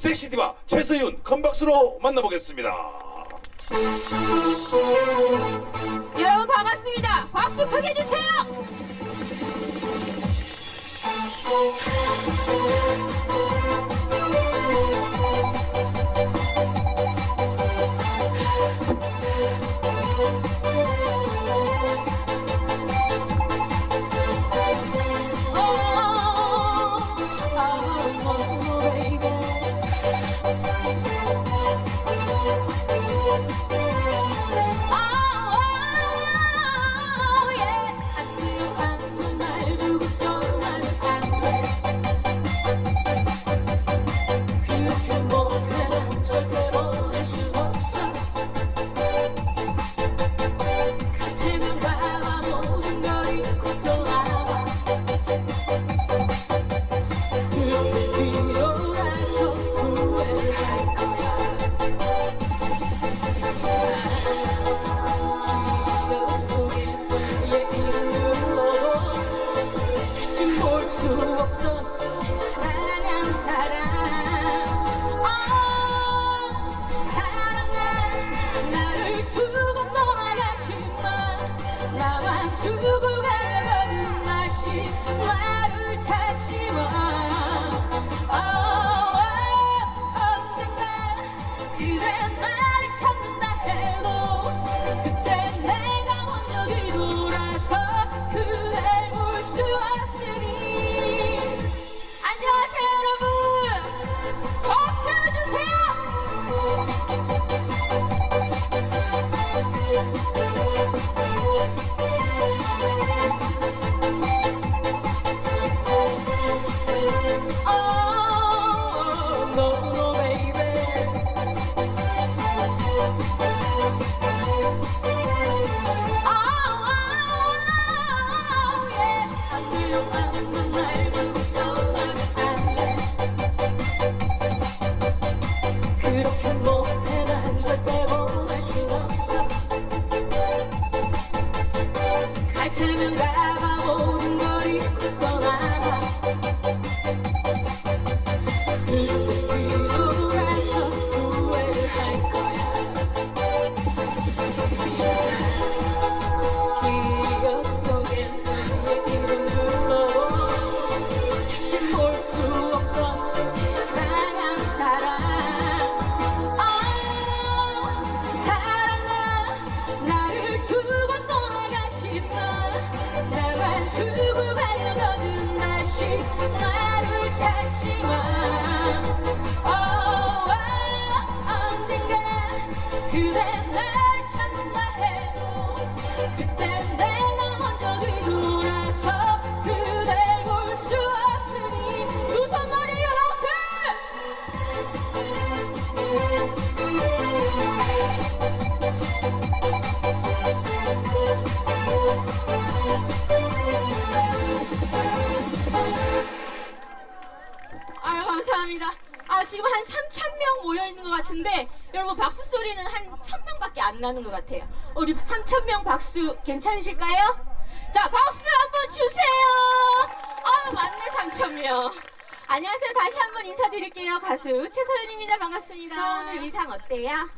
섹시디바 최서윤 큰 박수로 만나보겠습니다. 여러분 반갑습니다. 박수 크게 주세요. 갈테 다 감사합니다. 아 지금 한 3천 명 모여 있는 것 같은데 여러분 박수 소리는 한 천 명밖에 안 나는 것 같아요. 우리 3천 명 박수 괜찮으실까요? 자 박수 한번 주세요. 아 맞네 3천 명. 안녕하세요. 다시 한번 인사드릴게요. 가수 최서연입니다. 반갑습니다. 저 오늘 의상 어때요?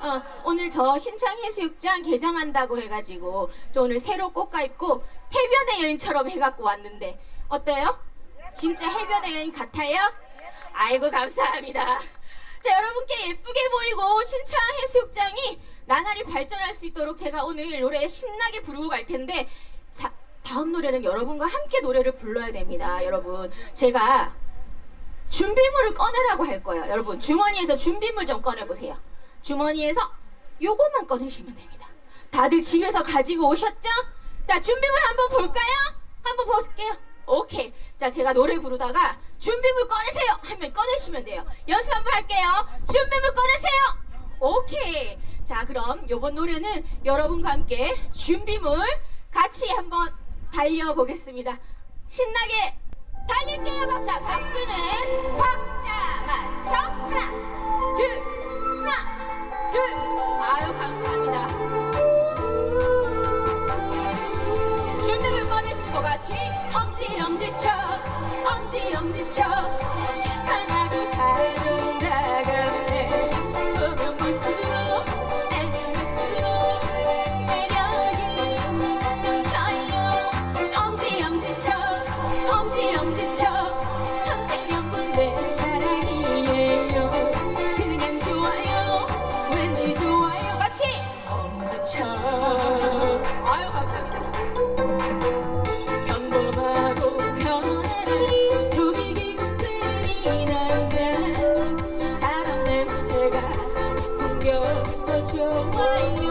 어, 오늘 저 신창 해수욕장 개장한다고 해가지고 저 오늘 새로 꽃가 입고 해변의 여인처럼 해갖고 왔는데 어때요? 진짜 해변의 여인 같아요? 아이고 감사합니다. 자 여러분께 예쁘게 보이고 신창 해수욕장이 나날이 발전할 수 있도록 제가 오늘 노래 신나게 부르고 갈 텐데 자, 다음 노래는 여러분과 함께 노래를 불러야 됩니다. 여러분 제가 준비물을 꺼내라고 할 거예요. 여러분 주머니에서 준비물 좀 꺼내보세요. 주머니에서 요것만 꺼내시면 됩니다. 다들 집에서 가지고 오셨죠? 자 준비물 한번 볼까요? 한번 볼게요. 오케이. 자 제가 노래 부르다가 준비물 꺼내세요 하면 꺼내시면 돼요. 연습 한번 할게요. 준비물 꺼내세요. 오케이. 자 그럼 요번 노래는 여러분과 함께 준비물 같이 한번 달려보겠습니다. 신나게 달릴게요 박자 박수는 박 아유 감사합니다. 평범하고 편안한 속이기 힘든 남자 사람 냄새가 풍겨서 좋아요.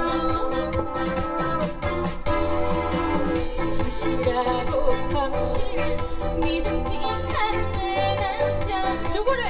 진실하고 성실 믿음직한 내 남자 누구를?